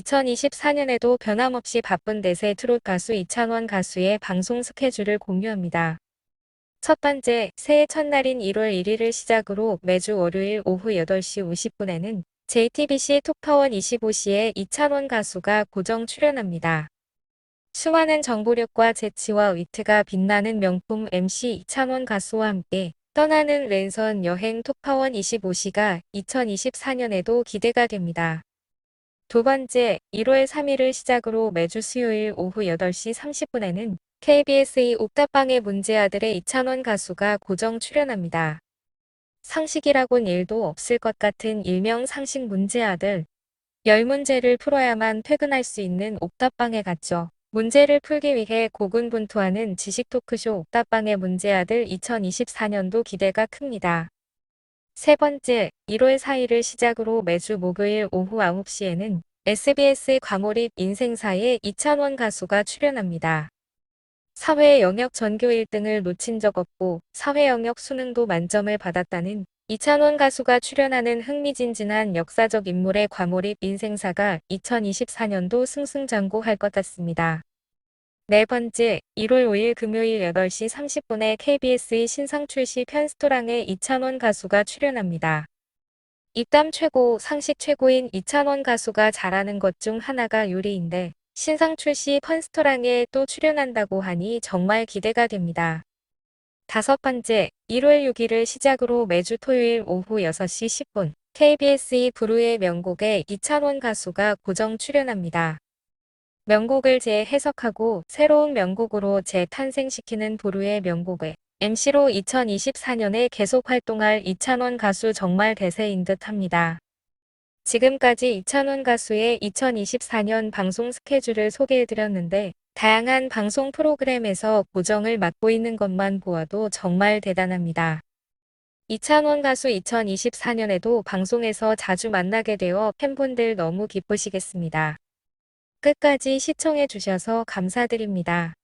2024년에도 변함없이 바쁜 대세 트롯 가수 이찬원 가수의 방송 스케줄을 공유합니다. 첫 번째, 새해 첫날인 1월 1일을 시작으로 매주 월요일 오후 8시 50분에는 JTBC 톡파원 25시에 이찬원 가수가 고정 출연합니다. 수많은 정보력과 재치와 위트가 빛나는 명품 MC 이찬원 가수와 함께 떠나는 랜선 여행 톡파원 25시가 2024년에도 기대가 됩니다. 두 번째, 1월 3일을 시작으로 매주 수요일 오후 8시 30분에는 KBS의 옥탑방의 문제아들의 이찬원 가수가 고정 출연합니다. 상식이라곤 일도 없을 것 같은 일명 상식 문제아들. 열 문제를 풀어야만 퇴근할 수 있는 옥탑방에 갔죠. 문제를 풀기 위해 고군분투하는 지식 토크쇼 옥탑방의 문제아들 2024년도 기대가 큽니다. 세 번째, 1월 4일을 시작으로 매주 목요일 오후 9시에는 SBS 과몰입 인생사에 이찬원 가수가 출연합니다. 사회 영역 전교 1등을 놓친 적 없고 사회 영역 수능도 만점을 받았다는 이찬원 가수가 출연하는 흥미진진한 역사적 인물의 과몰입 인생사가 2024년도 승승장구할 것 같습니다. 네 번째, 1월 5일 금요일 8시 30분에 KBS의 신상 출시 편스토랑에 이찬원 가수가 출연합니다. 입담 최고, 상식 최고인 이찬원 가수가 잘하는 것 중 하나가 요리인데 신상 출시 펀스토랑에 또 출연한다고 하니 정말 기대가 됩니다. 다섯 번째, 1월 6일을 시작으로 매주 토요일 오후 6시 10분 KBS의 부르의 명곡에 이찬원 가수가 고정 출연합니다. 명곡을 재해석하고 새로운 명곡으로 재탄생시키는 부르의 명곡에 MC로 2024년에 계속 활동할 이찬원 가수 정말 대세인 듯 합니다. 지금까지 이찬원 가수의 2024년 방송 스케줄을 소개해드렸는데 다양한 방송 프로그램에서 고정을 맡고 있는 것만 보아도 정말 대단합니다. 이찬원 가수 2024년에도 방송에서 자주 만나게 되어 팬분들 너무 기쁘시겠습니다. 끝까지 시청해주셔서 감사드립니다.